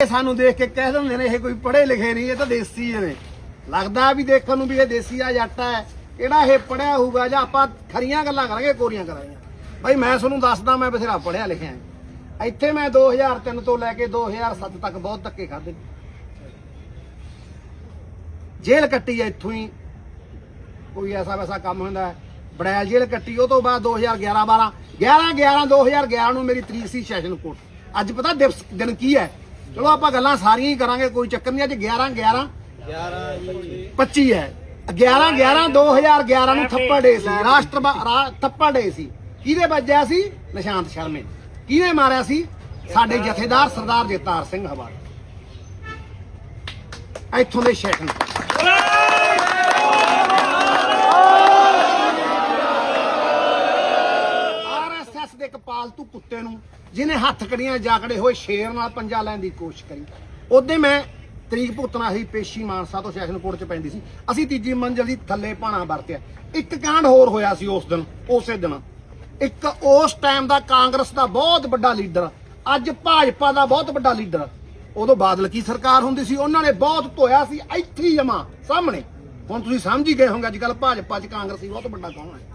ਇਹ ਸਾਨੂੰ ਦੇਖ ਕੇ ਕਹਿ ਦਿੰਦੇ ਨੇ, ਇਹ ਕੋਈ ਪੜ੍ਹੇ ਲਿਖੇ ਨਹੀਂ, ਇਹ ਤਾਂ ਦੇਸੀ ਨੇ। ਲੱਗਦਾ ਵੀ ਦੇਖਣ ਨੂੰ ਵੀ ਇਹ ਦੇਸੀ ਆ ਜੱਟ ਹੈ। ਕਿਹੜਾ ਇਹ ਪੜਿਆ ਹੋਊਗਾ ਜਾਂ ਆਪਾਂ ਖਰੀਆਂ ਗੱਲਾਂ ਕਰਾਂਗੇ, ਕੋਰੀਆਂ ਕਰਾਂਗੇ। ਭਾਈ ਮੈਂ ਤੁਹਾਨੂੰ ਦੱਸਦਾ, ਮੈਂ ਬਥੇਰਾ ਪੜਿਆ ਲਿਖਿਆ ਇੱਥੇ ਮੈਂ 2003 ਤੋਂ ਲੈ ਕੇ 2007 ਤੱਕ ਬਹੁਤ ਧੱਕੇ ਖਾਦੇ ਜੇਲ੍ਹ ਕੱਟੀ ਹੈ ਇੱਥੋਂ ਹੀ। ਕੋਈ ਐਸਾ ਵੈਸਾ ਕੰਮ ਹੁੰਦਾ ਬੜੈਲ ਜੇਲ੍ਹ ਕੱਟੀ, ਉਹ ਤੋਂ ਬਾਅਦ 2011 12 11 11 2011 ਨੂੰ ਮੇਰੀ ਤਰੀਕ ਸੀ ਸੈਸ਼ਨ ਕੋਰਟ। ਅੱਜ ਪਤਾ ਦਿਵਸ ਦਿਨ ਕੀ ਹੈ? ਚਲੋ ਆਪਾਂ ਗੱਲਾਂ ਸਾਰੀਆਂ ਹੀ ਕਰਾਂਗੇ, ਕੋਈ ਚੱਕਰ ਨਹੀਂ, ਅੱਜ 11 11 25 ਹੈ। 11 11 2011 ਨੂੰ ਥੱਪੜ ਡੇ ਸੀ। ਰਾਸ਼ਟਰ ਥੱਪੜ ਡੇ ਸੀ। ਕਿਹਦੇ ਵੱਜਿਆ ਸੀ? ਨਿਸ਼ਾਂਤ ਸ਼ਰਮੇ। ਕਿਹਨੇ ਮਾਰਿਆ ਸੀ? ਸਾਡੇ ਜਥੇਦਾਰ ਸਰਦਾਰ ਜਗਤਾਰ ਸਿੰਘ ਹਵਾਲ। ਇੱਥੋਂ ਦੇ ਸੈਸ਼ਨ ਆਰਐਸਐਸ ਦੇ ਇੱਕ ਪਾਲਤੂ ਕੁੱਤੇ ਨੂੰ ਜਿਹਨੇ ਹੱਥ ਕੜੀਆਂ ਜਾਕੜੇ ਹੋਏ ਸ਼ੇਰ ਨਾਲ ਪੰਜਾ ਲੈਣ ਦੀ ਕੋਸ਼ਿਸ਼ ਕਰੀ। ਉਹਦੇ ਮੈਂ ਤਰੀਕ ਭੁਗਤਣਾ ਸੀ, ਪੇਸ਼ੀ ਮਾਨਸਾ ਤੋਂ ਸੈਸ਼ਨ ਕੋਰਟ ਚ ਪੈਂਦੀ ਸੀ। ਅਸੀਂ ਤੀਜੀ ਮੰਜ਼ਲ ਦੀ ਥੱਲੇ ਪਾਣਾ ਵਰਤਿਆ। ਇੱਕ ਕਾਂਡ ਹੋਰ ਹੋਇਆ ਸੀ ਉਸ ਦਿਨ, ਉਸੇ ਦਿਨ। ਇੱਕ ਉਸ ਟਾਈਮ ਦਾ ਕਾਂਗਰਸ ਦਾ ਬਹੁਤ ਵੱਡਾ ਲੀਡਰ, ਅੱਜ ਭਾਜਪਾ ਦਾ ਬਹੁਤ ਵੱਡਾ ਲੀਡਰ। ਉਦੋਂ ਬਾਦਲ ਕੀ ਸਰਕਾਰ ਹੁੰਦੀ ਸੀ, ਉਹਨਾਂ ਨੇ ਬਹੁਤ ਧੋਇਆ ਸੀ, ਇੱਥੇ ਹੀ ਜਮਾ, ਸਾਹਮਣੇ। ਹੁਣ ਤੁਸੀਂ ਸਮਝ ਹੀ ਗਏ ਹੋਗੇ ਅੱਜ ਕੱਲ ਭਾਜਪਾ ਚ ਕਾਂਗਰਸੀ ਬਹੁਤ ਵੱਡਾ ਕੌਣ ਹੈ?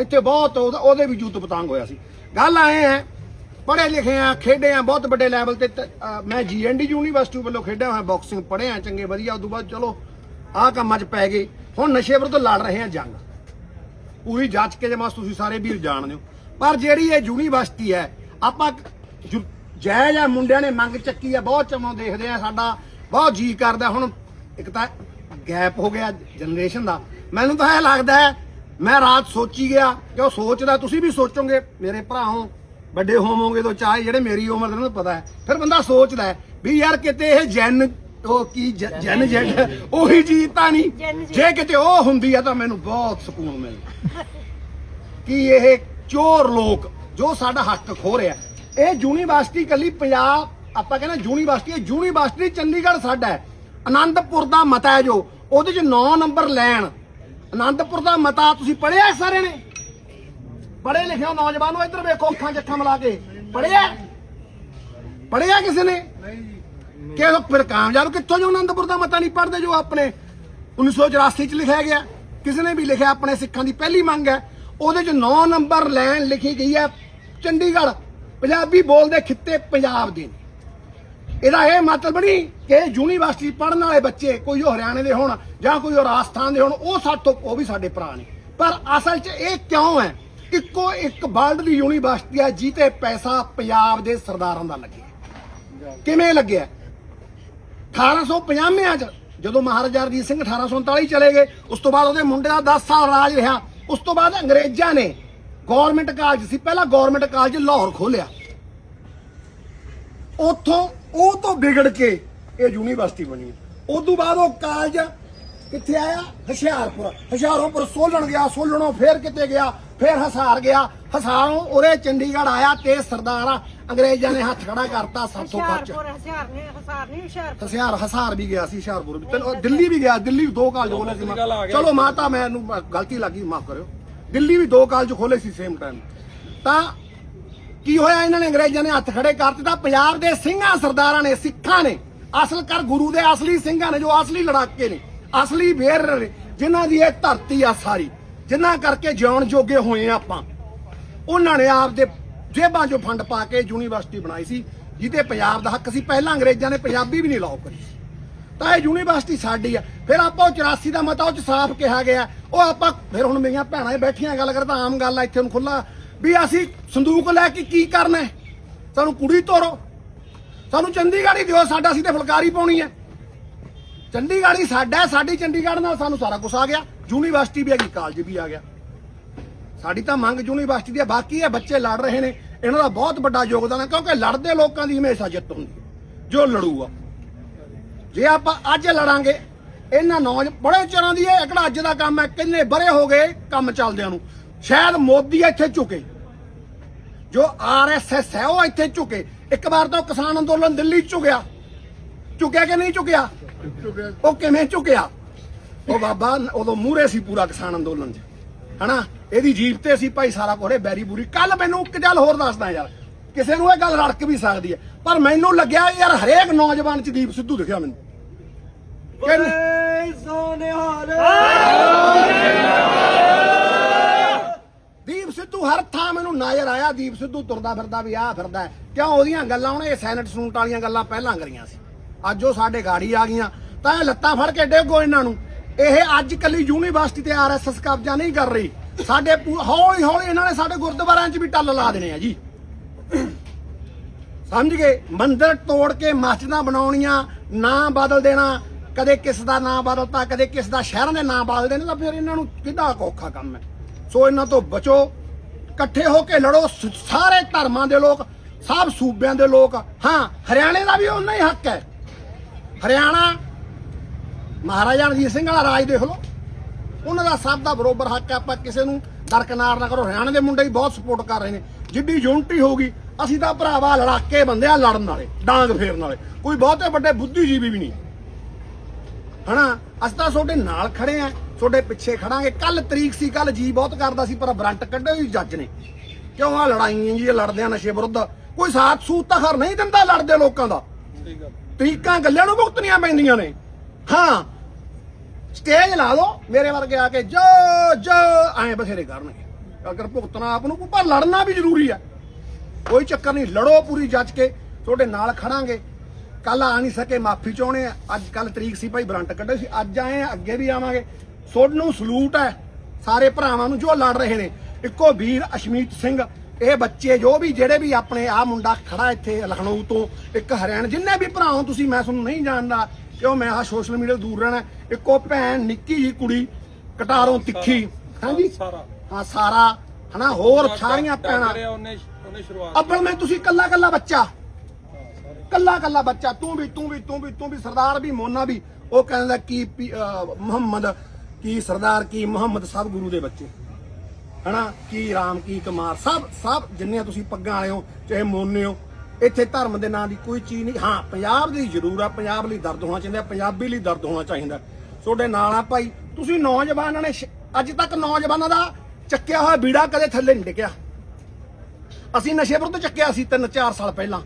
ਇੱਥੇ ਬਹੁਤ ਉਹਦਾ- ਉਹਦੇ ਵੀ ਜੂਤ ਪਤੰਗ ਹੋਇਆ ਸੀ। ਗੱਲ ਆਏ ਹੈ ਪੜ੍ਹੇ ਲਿਖੇ ਆ ਖੇਡੇ ਆ ਬਹੁਤ ਵੱਡੇ ਲੈਵਲ ਤੇ ਤੇ, ਅ, ਮੈਂ ਜੀਐਨਡੀ ਯੂਨੀਵਰਸਿਟੀ ਵੱਲੋਂ ਖੇਡਿਆ ਹੋਇਆ ਬਾਕਸਿੰਗ ਪੜ੍ਹਿਆ ਚੰਗੇ ਵਧੀਆ ਉਦੋਂ ਬਾਅਦ ਚਲੋ ਆਹ ਕੰਮਾਂ 'ਚ ਪੈ ਗਏ। ਹੁਣ ਨਸ਼ੇ ਵਿਰੁੱਧ ਲੜ ਰਹੇ ਆ ਜੰਗ। ਉਹੀ ਜਾਂਚ ਕੇ ਜਮਾਸ ਤੁਸੀਂ ਸਾਰੇ ਵੀਰ ਜਾਣਦੇ ਹੋ ਪਰ ਜਿਹੜੀ ਇਹ ਯੂਨੀਵਰਸਿਟੀ ਹੈ ਆਪਾਂ ਜੁ- ਜਾਇਜ਼ ਆ ਮੁੰਡਿਆਂ ਨੇ ਮੰਗ ਚੱਕੀ ਆ ਬਹੁਤ ਚਮੋਂ ਦੇਖਦੇ ਆ ਸਾਡਾ ਬਹੁਤ ਜੀ ਕਰਦਾ। ਹੁਣ ਇੱਕ ਤਾਂ ਗੈਪ ਹੋ ਗਿਆ ਜਨਰੇਸ਼ਨ ਦਾ। ਮੈਨੂੰ ਤਾਂ ਇਹ ਲੱਗਦਾ ਹੈ ਮੈਂ ਰਾਤ ਸੋਚੀ ਗਿਆ ਕਿ ਉਹ ਸੋਚਦਾ ਤੁਸੀਂ ਵੀ ਸੋਚੋਗੇ ਮੇਰੇ ਭਰਾਓ ਵੱਡੇ ਹੋਵੋਗੇ ਤਾਂ ਚਾਹੇ ਜਿਹੜੇ ਮੇਰੀ ਉਮਰ ਦੇ ਨੂੰ ਪਤਾ ਹੈ। ਫਿਰ ਬੰਦਾ ਸੋਚਦਾ ਹੈ ਵੀ ਯਾਰ ਕਿਤੇ ਇਹ ਜਨ ਉਹ ਕੀ ਜਨ ਜੈਡ ਉਹੀ ਚੀਜ਼ ਤਾਂ ਨਹੀਂ। ਜੇ। ਕਿਤੇ ਉਹ ਹੁੰਦੀ ਆ ਤਾਂ ਮੈਨੂੰ ਬਹੁਤ ਸਕੂਨ ਮਿਲਦਾ। ਕਿ ਇਹ ਚੋਰ ਲੋਕ ਜੋ ਸਾਡਾ ਹੱਕ ਖੋ ਰਿਹਾ ਇਹ ਯੂਨੀਵਰਸਿਟੀ ਕੱਲੀ ਪੰਜਾਬ ਆਪਾਂ ਕਹਿੰਦੇ ਯੂਨੀਵਰਸਿਟੀ ਇਹ ਯੂਨੀਵਰਸਿਟੀ ਚੰਡੀਗੜ੍ਹ ਸਾਡਾ ਹੈ। ਆਨੰਦਪੁਰ ਦਾ ਮਤਾ ਹੈ ਜੋ ਉਹਦੇ ਚ 9 ਨੰਬਰ ਲੈਣ। ਆਨੰਦਪੁਰ ਦਾ ਮਤਾ ਤੁਸੀਂ ਪੜ੍ਹਿਆ ਸਾਰੇ ਨੇ? ਪੜ੍ਹੇ ਲਿਖਿਆ ਨੌਜਵਾਨੋ ਇੱਧਰ ਵੇਖੋ ਅੱਖਾਂ ਚ ਅੱਖਾਂ ਮਿਲਾ ਕੇ। ਪੜ੍ਹਿਆ? ਪੜ੍ਹਿਆ ਕਿਸੇ ਨੇ? ਕਿ ਉਹ ਫਿਰ ਕਾਮਯਾਬ ਕਿੱਥੋਂ ਜੋ ਅਨੰਦਪੁਰ ਦਾ ਮਤਾ ਨਹੀਂ ਪੜ੍ਹਦੇ ਜੋ ਆਪਣੇ 1984 ਚ ਲਿਖਿਆ ਗਿਆ। ਕਿਸੇ ਨੇ ਵੀ ਲਿਖਿਆ ਆਪਣੇ ਸਿੱਖਾਂ ਦੀ ਪਹਿਲੀ ਮੰਗ ਹੈ। ਉਹਦੇ ਚ 9 ਨੰਬਰ ਲਾਈਨ ਲਿਖੀ ਗਈ ਹੈ ਚੰਡੀਗੜ੍ਹ, ਪੰਜਾਬੀ ਬੋਲਦੇ ਖਿੱਤੇ ਪੰਜਾਬ ਦੇ। ਨੇ ਇਹਦਾ ਇਹ ਮਤਲਬ ਨਹੀਂ ਕਿ ਯੂਨੀਵਰਸਿਟੀ ਪੜ੍ਹਨ ਵਾਲੇ ਬੱਚੇ ਕੋਈ ਉਹ ਹਰਿਆਣੇ ਦੇ ਹੋਣ ਜਾਂ ਕੋਈ ਉਹ ਰਾਜਸਥਾਨ ਦੇ ਹੋਣ, ਉਹ ਸਾਡੇ ਤੋਂ ਉਹ ਵੀ ਸਾਡੇ ਭਰਾ ਨੇ। ਪਰ ਅਸਲ 'ਚ ਇਹ ਕਿਉਂ ਹੈ? ਇੱਕੋ ਇੱਕ ਵਰਲਡ ਦੀ ਯੂਨੀਵਰਸਿਟੀ ਆ ਜਿੱਤੇ ਪੈਸਾ ਪੰਜਾਬ ਦੇ ਸਰਦਾਰਾਂ ਦਾ ਲੱਗਿਆ ਕਿਵੇਂ ਲੱਗਿਆ? 1850 ਚ ਜਦੋਂ ਮਹਾਰਾਜਾ ਰਣਜੀਤ ਸਿੰਘ 1839 ਚਲੇ ਗਏ, ਉਸ ਤੋਂ ਬਾਅਦ ਉਹਦੇ ਮੁੰਡੇ ਦਾ 10 ਸਾਲ ਰਾਜ ਰਿਹਾ। ਉਸ ਤੋਂ ਬਾਅਦ ਅੰਗਰੇਜ਼ਾਂ ਨੇ ਗਵਰਨਮੈਂਟ ਕਾਲਜ ਸੀ, ਪਹਿਲਾਂ ਗਵਰਨਮੈਂਟ ਕਾਲਜ ਲਾਹੌਰ ਖੋਲਿਆ ਉੱਥੋਂ ਉਹ ਤੋਂ ਵਿਗੜ ਕੇ ਇਹ ਯੂਨੀਵਰਸਿਟੀ ਬਣੀ। ਉਸ ਤੋਂ ਬਾਅਦ ਉਹ ਕਾਲਜ ਕਿੱਥੇ ਆਇਆ? ਹੁਸ਼ਿਆਰਪੁਰ। ਹੁਸ਼ਿਆਰੋਂ ਸੋਲਣ ਗਿਆ, ਸੋਲਣੋਂ ਫੇਰ ਕਿਤੇ ਗਿਆ। ਫੇਰ ਹਸਾਰ ਗਿਆ। ਹਸਾਰੋਂ ਉਰੇ ਚੰਡੀਗੜ੍ਹ ਆਇਆ ਤੇ ਸਰਦਾਰ ਅੰਗਰੇਜ਼ਾਂ ਨੇ ਹੱਥ ਖੜਾ ਕਰਤਾ ਸਾਥੋਂ ਖਰਚ। ਹੁਸ਼ਿਆਰਪੁਰ ਹਸਿਆਰ ਨੇ ਹਸਾਰ ਨਹੀਂ ਹੁਸ਼ਿਆਰਪੁਰ। ਹਸਿਆਰ ਹਸਾਰ ਵੀ ਗਿਆ ਸੀ ਹੁਸ਼ਿਆਰਪੁਰ ਵੀ ਦਿੱਲੀ ਵੀ ਗਿਆ ਦਿੱਲੀ ਵੀ ਦੋ ਕਾਲਜ ਖੋਲੇ ਸੀ ਮੈਂ- ਚਲੋ ਮਾਤਾ ਮੈਨੂੰ ਮ- ਗਲਤੀ ਲੱਗੀ ਮਾਫ ਕਰਿਓ। ਦਿੱਲੀ ਵੀ ਦੋ ਕਾਲਜ ਖੋਲੇ ਸੀ ਸੇਮ ਟਾਈਮ ਤਾਂ ਕੀ ਹੋਇਆ? ਇਹਨਾਂ ਨੇ ਅੰਗਰੇਜ਼ਾਂ ਨੇ ਹੱਥ ਖੜੇ ਕਰ ਦਿੱਤਾ। ਪੰਜਾਬ ਦੇ ਸਿੰਘਾਂ ਸਰਦਾਰਾਂ ਨੇ ਸਿੱਖਾਂ ਨੇ ਅਸਲ ਕਰ ਗੁਰੂ ਦੇ ਅਸਲੀ ਸਿੰਘਾਂ ਨੇ ਜੋ ਅਸਲੀ ਲੜਾਕੇ ਨੇ ਅਸਲੀ ਵੇਰ ਨੇ ਜਿਨ੍ਹਾਂ ਦੀ ਇਹ ਧਰਤੀ ਆ ਸਾਰੀ। ਜਿਨ੍ਹਾਂ ਕਰਕੇ ਜਿਉਣ ਜੋਗੇ ਹੋਏ ਆ ਆਪਾਂ। ਉਹਨਾਂ ਨੇ ਆਪ ਦੇ ਜੇਬਾਂ 'ਚੋਂ ਫੰਡ ਪਾ ਕੇ ਯੂਨੀਵਰਸਿਟੀ ਬਣਾਈ ਸੀ, ਜਿਹਦੇ ਪੰਜਾਬ ਦਾ ਹੱਕ ਸੀ। ਪਹਿਲਾਂ ਅੰਗਰੇਜ਼ਾਂ ਨੇ ਪੰਜਾਬੀ ਵੀ ਨਹੀਂ ਲਾਓ ਕਰੀ ਸੀ। ਤਾਂ ਇਹ ਯੂਨੀਵਰਸਿਟੀ ਸਾਡੀ ਆ। ਫਿਰ ਆਪਾਂ ਉਹ 84 ਦਾ ਮਤਾ ਉਹ ਚ ਸਾਫ਼ ਕਿਹਾ ਗਿਆ। ਉਹ ਆਪਾਂ ਫਿਰ ਹੁਣ ਮੇਰੀਆਂ ਭੈਣਾਂ ਇਹ ਬੈਠੀਆਂ ਗੱਲ ਕਰਦਾ, ਆਮ ਗੱਲ ਆ, ਇੱਥੇ ਹੁਣ ਖੁੱਲਾ ਵੀ ਅਸੀਂ ਸੰਦੂਕ ਲੈ ਕੇ ਕੀ ਕਰਨਾ ਸਾਨੂੰ ਕੁੜੀ ਤੋਰੋ। ਸਾਨੂੰ ਚੰਡੀਗੜ੍ਹ ਹੀ ਦਿਓ, ਸਾਡਾ ਅਸੀਂ ਤੇ ਫੁਲਕਾਰੀ ਪਾਉਣੀ ਹੈ। ਚੰਡੀਗੜ੍ਹ ਹੀ ਸਾਡਾ ਸਾਡੀ ਚੰਡੀਗੜ੍ਹ ਨਾਲ ਸਾਨੂੰ ਸਾਰਾ ਕੁਝ ਆ ਗਿਆ। ਯੂਨੀਵਰਸਿਟੀ ਵੀ ਹੈਗੀ ਕਾਲਜ ਵੀ ਆ ਗਿਆ। ਸਾਡੀ ਤਾਂ ਮੰਗ ਯੂਨੀਵਰਸਿਟੀ ਦੀ ਹੈ ਬਾਕੀ ਇਹ ਬੱਚੇ ਲੜ ਰਹੇ ਨੇ ਇਹਨਾਂ ਦਾ ਬਹੁਤ ਵੱਡਾ ਯੋਗਦਾਨ ਹੈ ਕਿਉਂਕਿ ਲੜਦੇ ਲੋਕਾਂ ਦੀ ਹਮੇਸ਼ਾ ਜਿੱਤ ਹੁੰਦੀ ਹੈ ਜੋ ਲੜੂਗਾ ਜੇ ਆਪਾਂ ਅੱਜ ਲੜਾਂਗੇ ਇਹਨਾਂ ਨੌਜ ਬੜੇ ਚਿਰਾਂ ਦੀ ਇਹ ਕਿਹੜਾ ਅੱਜ ਦਾ ਕੰਮ ਹੈ ਕਿੰਨੇ ਬਰੇ ਹੋ ਗਏ ਕੰਮ ਚੱਲਦਿਆਂ ਨੂੰ। ਸ਼ਾਇਦ ਮੋਦੀ ਇੱਥੇ ਝੁਕੇ ਜੋ ਆਰਐਸਐਸ ਹੈ ਉਹ ਇੱਥੇ ਝੁਕੇ। ਇੱਕ ਵਾਰ ਤਾਂ ਕਿਸਾਨ ਅੰਦੋਲਨ ਦਿੱਲੀ ਝੁਕਿਆ। ਝੁਕਿਆ ਕਿ ਨਹੀਂ ਝੁਕਿਆ। ਉਹ ਕਿਵੇਂ ਝੁਕਿਆ? ਉਹ ਬਾਬਾ ਉਦੋਂ ਮੂਰੇ ਸੀ ਪੂਰਾ ਕਿਸਾਨ ਅੰਦੋਲਨ 'ਚ। ਹਨਾ? ਇਹਦੀ ਜੀਪ ਤੇ ਸੀ ਭਾਈ ਸਾਰਾ ਕੋਰੇ ਬੈਰੀ ਬੂਰੀ। ਕੱਲ ਮੈਨੂੰ ਇੱਕ ਗੱਲ ਹੋਰ ਦੱਸਦਾ ਯਾਰ। ਕਿਸੇ ਨੂੰ ਇਹ ਗੱਲ ਰੜਕ ਵੀ ਸਕਦੀ ਹੈ। ਪਰ ਮੈਨੂੰ ਲੱਗਿਆ ਯਾਰ ਹਰੇਕ ਨੌਜਵਾਨ ਚ ਦੀਪ ਸਿੱਧੂ ਦਿਖਿਆ ਮੈਨੂੰ। ਦੀਪ ਸਿੱਧੂ ਹਰ ਥਾਂ ਮੈਨੂੰ ਨਜ਼ਰ ਆਇਆ। ਦੀਪ ਸਿੱਧੂ ਤੁਰਦਾ ਫਿਰਦਾ ਵੀ ਆ ਫਿਰਦਾ। ਕਿਉਂ ਉਹਦੀਆਂ ਗੱਲਾਂ ਉਹਨੇ ਸੈਨਟ ਸੂਟ ਵਾਲੀਆਂ ਗੱਲਾਂ ਪਹਿਲਾਂ ਕਰੀਆਂ ਸੀ। ਅੱਜ ਉਹ ਸਾਡੇ ਗਾੜੀ ਆ ਗਈਆਂ। ਤਾਂ ਇਹ ਲੱਤਾਂ ਫੜ ਕੇ ਡੇਗੋ ਇਹਨਾਂ ਨੂੰ। ਇਹ ਅੱਜ ਕੱਲੀ ਯੂਨੀਵਰਸਿਟੀ ਤੇ ਆਰਐਸਐਸ ਕਬਜ਼ਾ ਨਹੀਂ ਕਰ ਰਹੀ। ਸਾਡੇ ਪੂ- ਹੌਲੀ ਹੌਲੀ ਇਹਨਾਂ ਨੇ ਸਾਡੇ ਗੁਰਦੁਆਰਿਆਂ 'ਚ ਵੀ ਟੱਲ ਲਾ ਦੇਣੇ ਆ ਜੀ। ਸਮਝ ਗਏ? ਮੰਦਰ ਤੋੜ ਕੇ ਮਸਜਿਦਾਂ ਬਣਾਉਣੀਆਂ, ਨਾਂ ਬਦਲ ਦੇਣਾ। ਕਦੇ ਕਿਸ ਦਾ ਨਾਂ ਬਦਲਤਾ, ਕਦੇ ਕਿਸ ਦਾ ਸ਼ਹਿਰਾਂ ਦੇ ਨਾਂ ਬਦਲ ਦੇਣੇ, ਤਾਂ ਫਿਰ ਇਹਨਾਂ ਨੂੰ ਕਿੰਨਾ ਕੁ ਔਖਾ ਕੰਮ ਹੈ। ਸੋ ਇਹਨਾਂ ਤੋਂ ਬਚੋ। ਇਕੱਠੇ ਹੋ ਕੇ ਲੜੋ। ਸ- ਸਾਰੇ ਧਰਮਾਂ ਦੇ ਲੋਕ, ਸਭ ਸੂਬਿਆਂ ਦੇ ਲੋਕ। ਹਾਂ, ਹਰਿਆਣੇ ਦਾ ਵੀ ਉਹਨਾਂ ਹੀ ਹੱਕ ਹੈ। ਹਰਿਆਣਾ ਮਹਾਰਾਜਾ ਰਣਜੀਤ ਸਿੰਘ ਵਾਲਾ ਰਾਜ ਦੇਖ ਲਓ। ਉਹਨਾਂ ਦਾ ਸਭ ਦਾ ਬਰੋਬਰ ਹੱਕ ਹੈ ਆਪਾਂ ਕਿਸੇ ਨੂੰ ਦਰਕਨਾਰ ਨਾ ਕਰੋ। ਹਰਿਆਣੇ ਦੇ ਮੁੰਡੇ ਵੀ ਬਹੁਤ ਸਪੋਰਟ ਕਰ ਰਹੇ ਨੇ। ਜਿੱਡੀ ਯੂਨਿਟੀ ਹੋਊਗੀ ਅਸੀਂ ਤਾਂ ਭਰਾਵਾ ਲੜਾਕੇ ਬੰਦੇ ਆ ਲੜਨ ਵਾਲੇ ਡਾਂਗ ਫੇਰਨ ਵਾਲੇ। ਕੋਈ ਬਹੁਤੇ ਵੱਡੇ ਬੁੱਧੀਜੀਵੀ ਵੀ ਨਹੀਂ। ਹਨਾ? ਅਸੀਂ ਤਾਂ ਤੁਹਾਡੇ ਨਾਲ ਖੜੇ ਆ ਤੁਹਾਡੇ ਪਿੱਛੇ ਖੜਾਂਗੇ। ਕੱਲ ਤਰੀਕ ਸੀ ਕੱਲ ਜੀ ਬਹੁਤ ਕਰਦਾ ਸੀ ਪਰ ਵਾਰੰਟ ਕੱਢੇ ਹੀ ਜੱਜ ਨੇ। ਕਿਉਂ ਆ ਲੜਾਈਆਂ ਜੀ ਲੜਦੇ ਆ ਨਸ਼ੇ ਵਿਰੁੱਧ? ਕੋਈ ਸਾਥ ਸੂਤ ਤਾਂ ਖਰ ਨਹੀਂ ਦਿੰਦਾ ਲੜਦੇ ਲੋਕਾਂ ਦਾ। ਤਰੀਕਾਂ ਗੱਲਾਂ ਨੂੰ ਭੁਗਤਣੀਆਂ ਪੈਂਦੀਆਂ ਨੇ। ਹਾਂ ਸਟੇਜ ਲਾ ਦੋ ਮੇਰੇ ਵਰਗੇ ਆ ਕੇ ਜੋ ਜੋ, ਐਂ ਬਥੇਰੇ ਕਰਨਗੇ। ਅਗਰ ਭੁਗਤਣਾ ਆਪ ਨੂੰ, ਪਰ ਲੜਨਾ ਵੀ ਜ਼ਰੂਰੀ ਹੈ। ਕੋਈ ਚੱਕਰ ਨਹੀਂ, ਲੜੋ ਪੂਰੀ ਜੱਜ ਕੇ, ਤੁਹਾਡੇ ਨਾਲ ਖੜਾਂਗੇ। ਕੱਲ ਆ ਨਹੀਂ ਸਕੇ, ਮਾਫੀ ਚਾਹੁੰਦੇ ਆ। ਅੱਜ ਕੱਲ ਤਰੀਕ ਸੀ ਭਾਈ, ਬਰੰਟ ਕੱਢੇ ਸੀ। ਅੱਜ ਆਏ ਆ, ਅੱਗੇ ਵੀ ਆਵਾਂਗੇ। ਤੁਹਾਨੂੰ ਸਲੂਟ ਹੈ, ਸਾਰੇ ਭਰਾਵਾਂ ਨੂੰ ਜੋ ਲੜ ਰਹੇ ਨੇ। ਇੱਕੋ ਵੀਰ ਅਸ਼ਮੀਤ ਸਿੰਘ, ਇਹ ਬੱਚੇ ਜੋ ਵੀ, ਜਿਹੜੇ ਵੀ ਆਪਣੇ ਆ ਮੁੰਡਾ ਖੜਾ ਇੱਥੇ ਲਖਨਊ ਤੋਂ, ਇੱਕ ਹਰਿਆਣਾ, ਜਿੰਨੇ ਵੀ ਭਰਾ ਤੁਸੀਂ, ਮੈਂ ਤੁਹਾਨੂੰ ਨਹੀਂ ਜਾਣਦਾ। ਕਿਉਂ ਮੈਂ ਆ ਸੋਸ਼ਲ ਮੀਡੀਆ ਤੋਂ ਦੂਰ ਰਹਿਣਾ ਇੱਕੋ ਭੈਣ ਨਿੱਕੀ ਜੀ ਕੁੜੀ ਕਟਾਰੋਂ ਤਿੱਖੀ। ਹਾਂਜੀ? ਸਾਰਾ। ਹਾਂ ਸਾਰਾ। ਹਨਾ ਹੋਰ ਸਾਰੀਆਂ ਭੈਣਾਂ। ਕਰਿਆ ਉਹਨੇ ਉਹਨੇ ਸ਼ੁਰੂਆਤ ਅੱਬਲ ਮੈਂ ਤੁਸੀਂ ਕੱਲਾ ਕੱਲਾ ਬੱਚਾ। ਕੱਲਾ ਕੱਲਾ ਬੱਚਾ। ਤੂੰ ਵੀ ਤੂੰ ਵੀ ਤੂੰ ਵੀ ਤੂੰ ਵੀ ਸਰਦਾਰ ਵੀ ਮੋਨਾ ਵੀ। ਉਹ ਕਹਿੰਦਾ ਕੀ ਮੁਹੰਮਦ ਕੀ ਸਰਦਾਰ ਕੀ ਮੁਹੰਮਦ ਸਭ ਗੁਰੂ ਦੇ ਬੱਚੇ। ਹਨਾ ਕੀ ਰਾਮ ਕੀ ਕੁਮਾਰ। ਸਭ ਸਭ ਜਿੰਨੇ ਤੁਸੀਂ ਪੱਗਾਂ ਵਾਲੇ ਹੋ ਚਾਹੇ ਮੋਨੇ ਹੋ ਇੱਥੇ ਧਰਮ ਦੇ ਨਾਂ ਦੀ ਕੋਈ ਚੀਜ਼ ਨਹੀਂ। ਹਾਂ, ਪੰਜਾਬ ਦੀ ਜ਼ਰੂਰ ਆ, ਪੰਜਾਬ ਲਈ ਦਰਦ ਹੋਣਾ ਚਾਹੀਦਾ, ਪੰਜਾਬੀ ਲਈ ਦਰਦ ਹੋਣਾ ਚਾਹੀਦਾ। ਤੁਹਾਡੇ ਨਾਲ ਆ ਭਾਈ, ਤੁਸੀਂ ਨੌਜਵਾਨਾਂ ਨੇ ਅੱਜ ਤੱਕ ਨੌਜਵਾਨਾਂ ਦਾ ਚੱਕਿਆ ਹੋਇਆ ਬੀੜਾ ਕਦੇ ਥੱਲੇ ਨਹੀਂ ਡਿੱਗਿਆ। ਅਸੀਂ ਨਸ਼ੇ ਵਿਰੁੱਧ ਚੱਕਿਆ ਸੀ 3-4 ਸਾਲ ਪਹਿਲਾਂ।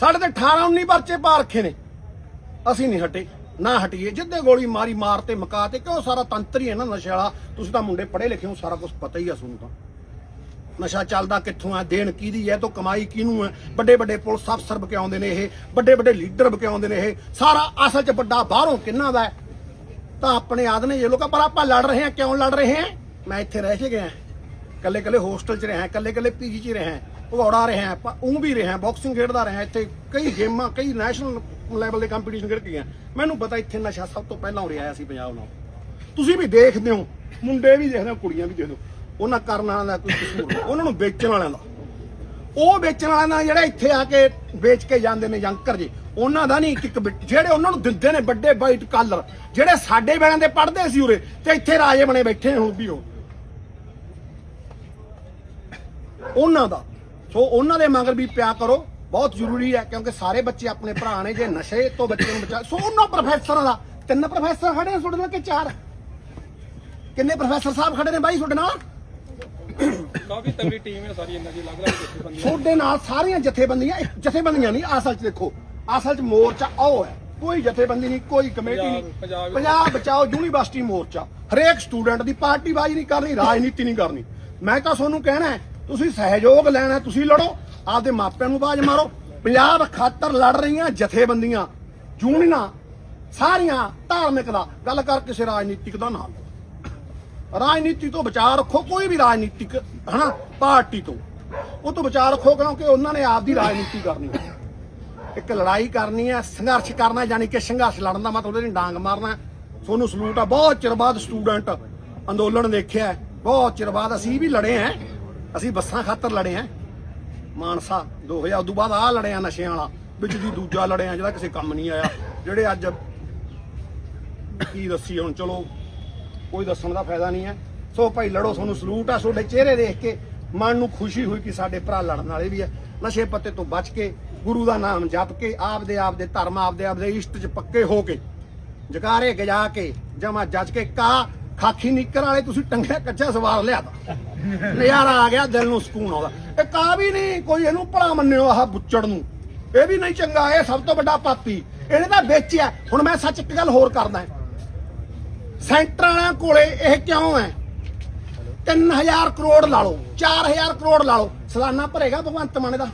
ਸਾਡੇ ਤੇ 18-19 ਪਰਚੇ ਪਾ ਰੱਖੇ ਨੇ। ਅਸੀਂ ਨਹੀਂ ਹਟੇ, ਨਾ ਹਟੀਏ। ਜਿੱਦੇ ਗੋਲੀ ਮਾਰੀ, ਮਾਰ ਤੇ ਮਕਾ ਤੇ ਕਿਉਂ ਸਾਰਾ ਤੰਤਰ ਹੀ ਹੈ ਨਾ ਨਸ਼ੇ ਵਾਲਾ? ਤੁਸੀਂ ਤਾਂ ਮੁੰਡੇ ਪੜ੍ਹੇ ਲਿਖੇ ਹੋ, ਸਾਰਾ ਕੁਝ ਪਤਾ ਹੀ ਆ ਤੁਹਾਨੂੰ ਤਾਂ। ਨਸ਼ਾ ਚੱਲਦਾ ਕਿੱਥੋਂ ਆ, ਦੇਣ ਕਿਹਦੀ ਹੈ, ਤੋਂ ਕਮਾਈ ਕਿਹਨੂੰ ਹੈ ਵੱਡੇ ਵੱਡੇ ਪੁਲਿਸ ਅਫਸਰ ਬਕਿਆਉਂਦੇ ਨੇ ਇਹ ਵੱਡੇ ਵੱਡੇ ਲੀਡਰ ਬਕਿਆਉਂਦੇ ਨੇ ਇਹ। ਸਾਰਾ ਅਸਲ 'ਚ ਵੱਡਾ ਬਾਹਰੋਂ ਕਿੰਨਾ ਦਾ ਤਾਂ ਆਪਣੇ ਆਦਨੇ ਇਹ ਲੋਕਾਂ, ਪਰ ਆਪਾਂ ਲੜ ਰਹੇ ਹਾਂ, ਕਿਉਂ ਲੜ ਰਹੇ ਹਾਂ? ਮੈਂ ਇੱਥੇ ਰਹਿ ਕੇ ਗਿਆ। ਕੱਲੇ ਕੱਲੇ ਹੋਸਟਲ 'ਚ ਰਿਹਾ ਕੱਲੇ ਕੱਲੇ ਪੀਜੀ 'ਚ ਰਿਹਾ, ਭਗੌੜਾ ਰਿਹਾ, ਆਪਾਂ ਉਹ ਵੀ ਰਿਹਾ ਬਾਕਸਿੰਗ ਖੇਡਦਾ ਰਿਹਾ, ਇੱਥੇ ਕਈ ਗੇਮਾਂ, ਕਈ ਨੈਸ਼ਨਲ ਲੈਵਲ ਦੇ ਕੰਪੀਟੀਸ਼ਨ ਖੇਡ ਕੇ ਗਿਆ। ਮੈਨੂੰ ਪਤਾ ਇੱਥੇ ਨਸ਼ਾ ਸਭ ਤੋਂ ਪਹਿਲਾਂ ਉਰੇ ਆਇਆ ਸੀ ਪੰਜਾਬ ਨਾਲ। ਤੁਸੀਂ ਵੀ ਦੇਖਦੇ ਹੋ, ਮੁੰਡੇ ਵੀ ਦੇਖਦੇ ਹੋ, ਕੁੜੀਆਂ ਵੀ ਦੇਖਦੇ ਹੋ। ਉਹਨਾਂ ਕਰਨ ਵਾਲਿਆਂ ਦਾ ਕੋਈ ਕਸੂਰ ਨਹੀਂ, ਉਹਨਾਂ ਨੂੰ ਵੇਚਣ ਵਾਲਿਆਂ ਦਾ। ਉਹ ਵੇਚਣ ਵਾਲਿਆਂ ਦਾ ਜਿਹੜੇ ਇੱਥੇ ਆ ਕੇ ਵੇਚ ਕੇ ਜਾਂਦੇ ਨੇ ਜੰਕਰ ਜੀ ਉਹਨਾਂ ਦਾ ਨਹੀਂ ਇੱਕ ਇੱਕ ਬਿੱਟ- ਜਿਹੜੇ ਉਹਨਾਂ ਨੂੰ ਦਿੰਦੇ ਨੇ ਵੱਡੇ ਵਾਈਟ ਕਾਲਰ ਜਿਹੜੇ ਸਾਡੇ ਵੇਲਿਆਂ ਦੇ ਪੜਦੇ ਸੀ ਉਰੇ ਤੇ ਇੱਥੇ ਰਾਜੇ ਬਣੇ ਬੈਠੇ ਨੇ ਹੁਣ ਵੀ ਉਹ ਉਹਨਾਂ ਦਾ। ਸੋ ਉਹਨਾਂ ਦੇ ਮਗਰ ਵੀ ਪਿਆ ਕਰੋ ਬਹੁਤ ਜ਼ਰੂਰੀ ਹੈ ਕਿਉਂਕਿ ਸਾਰੇ ਬੱਚੇ ਆਪਣੇ ਭਰਾ ਨੇ ਜੇ ਨਸ਼ੇ ਤੋਂ ਬੱਚੇ ਨੂੰ ਬਚਾ ਸੋ ਉਹਨਾਂ ਪ੍ਰੋਫੈਸਰਾਂ ਦਾ ਤਿੰਨ ਪ੍ਰੋਫੈਸਰ ਖੜੇ ਨੇ ਤੁਹਾਡੇ ਨਾਲ ਕਿ ਚਾਰ? ਕਿੰਨੇ ਪ੍ਰੋਫੈਸਰ ਸਾਹਿਬ ਖੜੇ ਨੇ ਬਾਈ ਤੁਹਾਡੇ ਨਾਲ? ਕਾਫੀ ਤਗੜੀ ਟੀਮ ਹੈ ਸਾਰੀ ਇਹਨਾਂ ਦੀ ਅਲੱਗ ਅਲੱਗ ਜਥੇਬੰਦੀਆਂ। ਤੁਹਾਡੇ ਨਾਲ ਸਾਰੀਆਂ ਜਥੇਬੰਦੀਆਂ ਇਹ ਜਥੇਬੰਦੀਆਂ ਨਹੀਂ ਅਸਲ 'ਚ ਦੇਖੋ ਅਸਲ 'ਚ ਮੋਰਚਾ ਉਹ ਹੈ। ਕੋਈ ਜਥੇਬੰਦੀ ਨਹੀਂ ਕੋਈ ਕਮੇਟੀ ਨਹੀਂ। ਪੰਜਾਬ- ਪੰਜਾਬ ਬਚਾਓ ਯੂਨੀਵਰਸਿਟੀ ਮੋਰਚਾ। ਹਰੇਕ ਸਟੂਡੈਂਟ ਦੀ ਪਾਰਟੀਬਾਜ਼ੀ ਨਹੀਂ ਕਰਨੀ ਰਾਜਨੀਤੀ ਨਹੀਂ ਕਰਨੀ। ਮੈਂ ਤਾਂ ਤੁਹਾਨੂੰ ਕਹਿਣਾ ਹੈ, ਤੁਸੀਂ ਸਹਿਯੋਗ ਲੈਣਾ ਹੈ, ਤੁਸੀਂ ਲੜੋ ਆਪਦੇ ਮਾਪਿਆਂ ਨੂੰ ਬਾਜ ਮਾਰੋ। ਪੰਜਾਬ ਖਾਤਰ ਲੜ ਰਹੀਆਂ ਜਥੇਬੰਦੀਆਂ ਯੂਨੀਅਨਾਂ ਸਾਰੀਆਂ ਧਾਰਮਿਕ ਦਾ ਗੱਲ ਕਰ ਕਿਸੇ ਰਾਜਨੀਤਿਕ ਦਾ ਨਾਲ ਰਾਜਨੀਤੀ ਤੋਂ ਬਚਾਅ ਰੱਖੋ, ਕੋਈ ਵੀ ਰਾਜਨੀਤਿਕ ਹਨਾ, ਪਾਰਟੀ ਤੋਂ। ਉਹ ਤੋਂ ਬਚਾ ਰੱਖੋ ਕਿਉਂਕਿ ਉਹਨਾਂ ਨੇ ਆਪ ਦੀ ਰਾਜਨੀਤੀ ਕਰਨੀ ਹੈ। ਇੱਕ ਲੜਾਈ ਕਰਨੀ ਹੈ, ਸੰਘਰਸ਼ ਕਰਨਾ, ਯਾਨੀ ਕਿ ਸੰਘਰਸ਼ ਲੜਨ ਦਾ ਮਤਲਬ ਉਹਦੇ ਡਾਂਗ ਮਾਰਨਾ ਤੁਹਾਨੂੰ ਸਲੂਟ ਆ, ਬਹੁਤ ਚਿਰ ਬਾਅਦ ਸਟੂਡੈਂਟ ਅੰਦੋਲਨ ਦੇਖਿਆ ਬਹੁਤ ਚਿਰ ਬਾਅਦ ਅਸੀਂ ਵੀ ਲੜੇ ਆਂ ਅਸੀਂ ਬੱਸਾਂ ਖਾਤਰ ਲੜੇ ਆਂ ਮਾਨਸਾ 2000 ਉਦੋਂ ਬਾਅਦ ਆ ਲੜੇ ਆਂ ਨਸ਼ਿਆਂ ਵਾਲਾ, ਵਿੱਚ ਦੀ ਦੂਜਾ ਲੜੇ ਆਂ ਜਿਹੜਾ ਕਿਸੇ ਕੰਮ ਨਹੀਂ ਆਇਆ, ਜਿਹੜੇ ਅੱਜ ਕੀ ਦੱਸੀ ਹੁਣ, ਚਲੋ ਕੋਈ ਦੱਸਣ ਦਾ ਫਾਇਦਾ ਨਹੀਂ ਹੈ। ਸੋ ਭਾਈ ਲੜੋ, ਤੁਹਾਨੂੰ ਸਲੂਟ ਆ, ਤੁਹਾਡੇ ਚਿਹਰੇ ਦੇਖ ਕੇ ਮਨ ਨੂੰ ਖੁਸ਼ੀ ਹੋਈ ਕਿ ਸਾਡੇ ਭਰਾ ਲੜਨ ਵਾਲੇ ਵੀ ਹੈ ਨਸ਼ੇ ਪੱਤੇ ਤੋਂ ਬਚ ਕੇ ਗੁਰੂ ਦਾ ਨਾਮ ਜਪ ਕੇ ਆਪਦੇ ਆਪਦੇ ਧਰਮ, ਆਪਦੇ ਆਪਦੇ ਇਸ਼ਟ 'ਚ ਪੱਕੇ ਹੋ ਕੇ, ਜਕਾਰੇ ਗਜਾ ਕੇ, ਜਮਾ ਜੱਜ ਕੇ ਕਾ ਖਾਖੀ ਨਿੱਕਰ ਵਾਲੇ ਤੁਸੀਂ ਟੰਗਿਆ ਕੱਚਾ ਸਵਾਰ ਲਿਆ ਨਜ਼ਾਰਾ ਆ ਗਿਆ ਦਿਲ ਨੂੰ ਸਕੂਨ ਆਉਂਦਾ। ਇਹ ਕਾ ਵੀ ਨਹੀਂ, ਕੋਈ ਇਹਨੂੰ ਭਲਾ ਮੰਨਿਓ ਆਹ ਬੁੱਚੜ ਨੂੰ। ਇਹ ਵੀ ਨਹੀਂ ਚੰਗਾ, ਇਹ ਸਭ ਤੋਂ ਵੱਡਾ ਪਾਪੀ। ਇਹਨੇ ਤਾਂ ਵੇਚਿਆ। ਹੁਣ ਮੈਂ ਸੱਚ ਇੱਕ ਗੱਲ ਹੋਰ ਕਰਦਾ। ਸੈਂਟਰ ਵਾਲਿਆਂ ਕੋਲੇ ਇਹ ਕਿਉਂ ਹੈ? 3000 ਕਰੋੜ ਲਾ ਲਓ 4000 ਕਰੋੜ ਲਾ ਲਓ। ਸਾਲਾਨਾ ਭਰੇਗਾ ਭਗਵੰਤ ਮਾਨ ਦਾ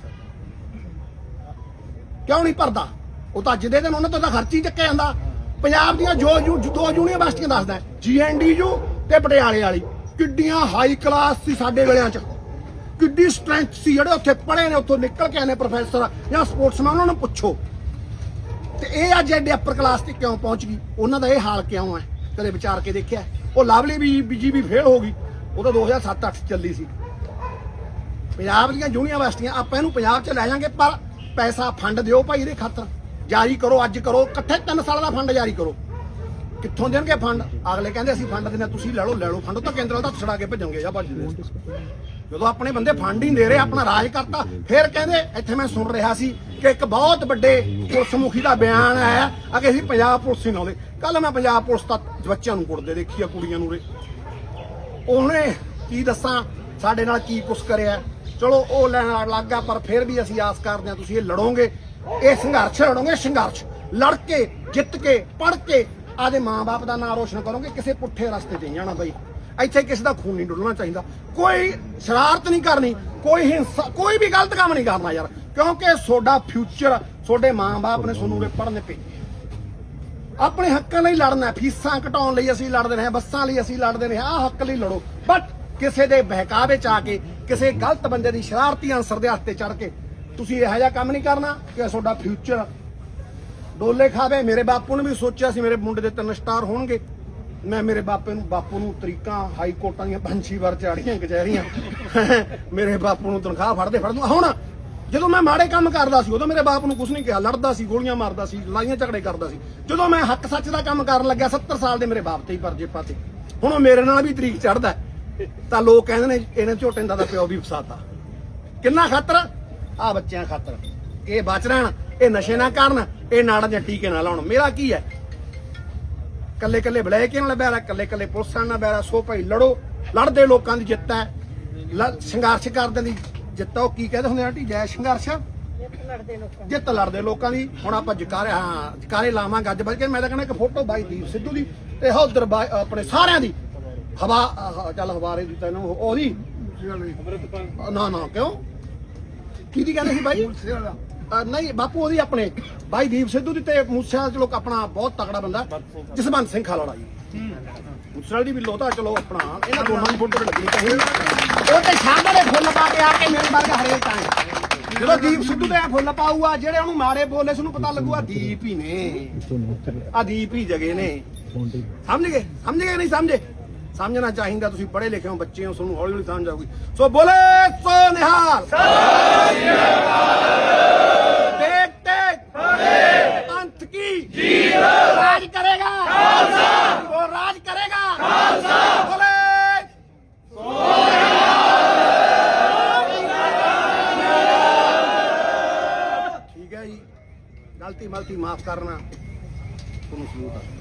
ਕਿਉਂ ਨਹੀਂ ਭਰਦਾ? ਉਹ ਤਾਂ ਅੱਜ ਦੇ ਦਿਨ ਉਹਨਾਂ ਤੋਂ ਤਾਂ ਖਰਚ ਚੱਕਿਆ ਜਾਂਦਾ। ਪੰਜਾਬ ਦੀਆਂ ਜੋ ਜੋ ਦੋ ਯੂਨੀਵਰਸਿਟੀਆਂ ਦੱਸਦਾ ਜੀਐਨਡੀਯੂ ਤੇ ਪਟਿਆਲੇ ਵਾਲੀ। ਕਿੱਡੀਆਂ ਹਾਈ ਕਲਾਸ ਸੀ ਸਾਡੇ ਵੇਲਿਆਂ 'ਚ। ਕਿੱਡੀ ਸਟਰੈਂਥ ਸੀ ਜਿਹੜੇ ਉੱਥੇ ਪੜ੍ਹੇ ਨੇ, ਉੱਥੋਂ ਨਿਕਲ ਕੇ ਆਏ ਪ੍ਰੋਫੈਸਰ ਜਾਂ ਸਪੋਰਟਸਮੈਨ ਉਹਨਾਂ ਨੂੰ ਪੁੱਛੋ। ਤੇ ਇਹ ਅੱਜ ਐਡੇ ਅਪਰ ਕਲਾਸ ਤੇ ਕਿਉਂ ਪਹੁੰਚ ਗਈ? ਉਹਨਾਂ ਦਾ ਇਹ ਹਾਲ ਕਿਉਂ ਹੈ? ਕਦੇ ਵਿਚਾਰ ਕੇ ਦੇਖਿਆ। ਉਹ ਲਵਲੀ ਵੀ ਬੀਜੀਬੀ ਫੇਲ ਹੋ ਗਈ। ਉਹ ਤਾਂ 2007-8 ਚੱਲੀ ਸੀ। ਪੰਜਾਬ ਦੀਆਂ ਯੂਨੀਵਰਸਿਟੀਆਂ ਆਪਾਂ ਇਹਨੂੰ ਪੰਜਾਬ ਚ ਲੈ ਜਾਾਂਗੇ ਪਰ ਪੈਸਾ ਫੰਡ ਦਿਓ ਭਾਈ ਇਹਦੇ ਖਾਤਰ। ਜਾਰੀ ਕਰੋ ਅੱਜ ਕਰੋ ਇਕੱਠੇ 3 ਸਾਲ ਦਾ ਫੰਡ ਜਾਰੀ ਕਰੋ। ਕਿੱਥੋਂ ਦੇਣਗੇ ਫੰਡ? ਅਗਲੇ ਕਹਿੰਦੇ ਅਸੀਂ ਫੰਡ ਦਿੰਦੇ ਹਾਂ, ਤੁਸੀਂ ਲੈ ਲਓ ਲੈ ਲਓ। ਫੰਡ ਤਾਂ ਕੇਂਦਰ ਦਾ ਤਾਂ ਛੜਾ ਕੇ ਭੱਜਣਗੇ ਜਾਂ ਭੱਜ ਜੂਗੇ ਜਦੋਂ ਆਪਣੇ ਬੰਦੇ ਫੰਡ ਹੀ ਨਹੀਂ ਦੇ ਰਹੇ, ਆਪਣਾ ਰਾਜ ਕਰਤਾ, ਫਿਰ ਕਹਿੰਦੇ, ਇੱਥੇ ਮੈਂ ਸੁਣ ਰਿਹਾ ਸੀ ਕਿ ਇੱਕ ਬਹੁਤ ਵੱਡੇ ਪੁਲਿਸ ਮੁਖੀ ਦਾ ਬਿਆਨ ਆਇਆ ਆ ਅਸੀਂ ਪੰਜਾਬ ਪੁਲਿਸ ਹੀ ਲਾਉਂਦੇ। ਕੱਲ ਮੈਂ ਪੰਜਾਬ ਪੁਲਿਸ ਤਾਂ ਬੱਚਿਆਂ ਨੂੰ ਕੁੱਟਦੇ ਦੇਖੀ ਆ ਕੁੜੀਆਂ ਨੂੰ ਰੇ ਉਹਨੇ ਕੀ ਦੱਸਾਂ, ਸਾਡੇ ਨਾਲ ਕੀ ਕੁਛ ਕਰਿਆ? ਚਲੋ, ਉਹ ਲੈਣ ਅਲੱਗ ਆ ਪਰ ਫਿਰ ਵੀ ਅਸੀਂ ਆਸ ਕਰਦੇ ਹਾਂ, ਤੁਸੀਂ ਇਹ ਲੜੋਗੇ। ਇਹ ਸੰਘਰਸ਼ ਲੜੋਗੇ ਸੰਘਰਸ਼। ਲੜ ਕੇ, ਜਿੱਤ ਕੇ ਪੜ ਕੇ, ਆਦੇ ਮਾਂ-ਬਾਪ ਦਾ ਨਾਮ ਰੋਸ਼ਨ ਕਰੋਗੇ, ਕਿਸੇ ਪੁੱਠੇ ਰਸਤੇ ਤੇ ਜਾਣਾ ਬਈ। ਇੱਥੇ ਕਿਸੇ ਦਾ ਖੂਨ ਨਹੀਂ ਡੁੱਲਣਾ ਚਾਹੀਦਾ। ਕੋਈ ਸ਼ਰਾਰਤ ਨਹੀਂ ਕਰਨੀ, ਕੋਈ ਹਿੰਸਾ, ਕੋਈ ਵੀ ਗਲਤ ਕੰਮ ਨਹੀਂ ਕਰਨਾ ਯਾਰ। ਕਿਉਂਕਿ ਤੁਹਾਡਾ ਫਿਊਚਰ ਤੁਹਾਡੇ ਮਾਂ-ਬਾਪ ਨੇ ਤੁਹਾਨੂੰ ਉਰੇ ਪੜ੍ਹਨੇ ਭੇਜੇ ਆਪਣੇ ਹੱਕਾਂ ਲਈ ਲੜਨਾ ਫੀਸਾਂ ਘਟਾਉਣ ਲਈ ਅਸੀਂ ਲੜਦੇ ਰਹੇ ਬੱਸਾਂ ਲਈ ਅਸੀਂ ਲੜਦੇ ਰਹੇ ਆਹ ਹੱਕ ਲਈ ਲੜੋ। ਬਟ ਕਿਸੇ ਦੇ ਬਹਿਕਾਵੇ ਚ ਆ ਕੇ, ਕਿਸੇ ਗਲਤ ਬੰਦੇ ਦੀ ਸ਼ਰਾਰਤੀ ਅਨਸਰ ਦੇ ਹੱਥ ਤੇ ਚੜ ਕੇ, ਤੁਸੀਂ ਇਹੋ ਜਿਹਾ ਕੰਮ ਨਹੀਂ ਕਰਨਾ ਕਿ ਤੁਹਾਡਾ ਫਿਊਚਰ ਡੋਲੇ ਖਾਵੇ, ਮੇਰੇ ਬਾਪੂ ਨੇ ਵੀ ਸੋਚਿਆ ਸੀ, ਮੇਰੇ ਮੁੰਡੇ ਦੇ ਤਿੰਨ ਸਟਾਰ ਹੋਣਗੇ। ਮੈਂ ਮੇਰੇ ਬਾਪੇ ਨੂੰ, ਬਾਪੂ ਨੂੰ ਤਰੀਕਾਂ, ਹਾਈ ਕੋਰਟਾਂ ਦੀਆਂ ਪੰਛੀ ਵਾਰ ਚਾੜੀਆਂ, ਕਚਹਿਰੀਆਂ। ਮੇਰੇ ਬਾਪੂ ਨੂੰ ਤਨਖਾਹ ਫੜਦੇ ਫੜਦੇ ਹੁਣ ਜਦੋਂ ਮੈਂ ਮਾੜੇ ਕੰਮ ਕਰਦਾ ਸੀ, ਉਦੋਂ ਮੇਰੇ ਬਾਪ ਨੂੰ ਕੁਝ ਨਹੀਂ ਕਿਹਾ। ਲੜਦਾ ਸੀ, ਗੋਲੀਆਂ ਮਾਰਦਾ ਸੀ, ਲੜਾਈਆਂ ਝਗੜੇ ਕਰਦਾ ਸੀ। ਜਦੋਂ ਮੈਂ ਹੱਕ ਸੱਚ ਦਾ ਕੰਮ ਕਰਨ ਲੱਗਿਆ 70 ਸਾਲ ਦੇ ਮੇਰੇ ਬਾਪ ਤੇ ਹੀ ਪਰਜੇ ਪਾਤੇ। ਹੁਣ ਉਹ ਮੇਰੇ ਨਾਲ ਵੀ ਤਰੀਕ ਚੜਦਾ ਤਾਂ ਲੋਕ ਕਹਿੰਦੇ ਨੇ, ਇਹਨੇ ਝੋਟੇ ਦਾ ਤਾਂ ਪਿਓ ਵੀ ਫਸਾਤਾ। ਕਿੰਨਾ ਖਾਤਰ? ਆ ਬੱਚਿਆਂ ਖਾਤਰ। ਇਹ ਬਚ ਰਹਿਣ, ਇਹ ਨਸ਼ੇ ਨਾ ਕਰਨ, ਇਹ ਨਾੜਾਂ ਦੇ ਟੀਕੇ ਨਾ ਲਾਉਣ। ਮੇਰਾ ਕੀ ਹੈ? ਕੱਲੇ ਕੱਲੇ ਬਲੈਕ ਨਾਲ ਬੈਰਾ ਕੱਲੇ ਕੱਲੇ ਪੁਲਿਸਾਂ ਨਾਲ ਬੈਰਾ ਸੋ ਭਾਈ ਲੜੋ ਲੜਦੇ ਲੋਕਾਂ ਦੀ ਜਿੱਤ ਹੈ। ਸੰਘਰਸ਼ ਕਰਦੇ ਦੀ ਜਿੱਤ ਉਹ ਕੀ ਕਹਿੰਦੇ ਹੁੰਦੇ ਆਂਟੀ? ਜੈ ਸੰਘਰਸ਼? ਜਿੱਤ ਲੜਦੇ ਲੋਕਾਂ ਜਿੱਤ ਲੜਦੇ ਲੋਕਾਂ ਦੀ। ਹੁਣ ਆਪਾਂ ਜਕਾਰੇ ਹਾਂ ਜਕਾਰੇ ਲਾਵਾਂਗੇ ਅੱਜ ਵੱਜ ਕੇ ਮੈਂ ਤਾਂ ਕਹਿੰਦਾ ਇੱਕ ਫੋਟੋ ਬਾਈ ਦੀਪ ਸਿੱਧੂ ਦੀ ਤੇ ਉਧਰ ਆਪਣੇ ਸਾਰਿਆਂ ਦੀ। ਹਵਾ ਚੱਲ ਹਵਾਰੇ ਦੀ ਤੈਨੂੰ ਉਹਦੀ। ਨਾ ਨਾ ਕਿਉਂ? ਕਿਹਦੀ ਕਹਿੰਦੇ ਸੀ ਬਾਈ? ਨਹੀਂ ਬਾਪੂ ਉਹਦੀ ਆਪਣੇ। ਬਾਈ ਦੀਪ ਸਿੱਧੂ ਦੀ ਤੇ ਮੂਸੇ ਵਾਲਾ ਚਲੋ ਆਪਣਾ ਬਹੁਤ ਤਕੜਾ ਬੰਦਾ। ਜਸਵੰਤ ਸਿੰਘ ਖਾਲੜਾ। ਜੀ। ਮੂਸੇ ਵਾਲੇ ਦੀ ਵੀ ਲੋਤਾ ਚਲੋ ਆਪਣਾ ਇਹਨਾਂ ਦੋਨਾਂ ਦੀ ਫੋਟੋ ਲੱਗਣੀ ਚਾਹੀਦੀ ਉਹ ਤੇ ਸ਼ਾਮ ਦੇ ਫੁੱਲ ਪਾ ਕੇ ਆ ਕੇ ਮੇਰੇ ਵਰਗਾ ਹਰੇਕ ਤਾਂ ਜਦੋਂ ਦੀਪ ਸਿੱਧੂ ਤੇ ਫੁੱਲ ਪਾਊਗਾ ਜਿਹੜੇ ਉਹਨੂੰ ਮਾੜੇ ਬੋਲੇ ਸੀ ਉਹਨੂੰ ਪਤਾ ਲੱਗੂਗਾ ਦੀਪ ਹੀ ਨੇ। ਆ ਦੀਪ ਹੀ ਜਗੇ ਨੇ। ਸਮਝ ਗਏ? ਸਮਝ ਗਏ ਨਹੀਂ ਸਮਝੇ? ਸਮਝਣਾ ਚਾਹੀਦਾ, ਤੁਸੀਂ ਪੜ੍ਹੇ ਲਿਖੇ ਹੋ, ਬੱਚੇ ਹੋ, ਤੁਹਾਨੂੰ ਹੌਲੀ ਹੌਲੀ ਸਮਝ ਆਊਗੀ। ਸੋ ਬੋਲੇ ਸੋ ਨਿਹਾਲ। ਟੇਕ ਟੇਕ ਅੰਤ ਕੀ? ਜੀਤ ਰਾਜ ਕਰੇਗਾ। ਖਾਲਸਾ ਉਹ ਰਾਜ ਕਰੇਗਾ। ਖਾਲਸਾ ਬੋਲੇ ਠੀਕ ਹੈ ਜੀ। ਗਲਤੀ ਮਲਤੀ ਮਾਫ ਕਰਨਾ, ਤੁਹਾਨੂੰ ਸਲੂਟ ਆ।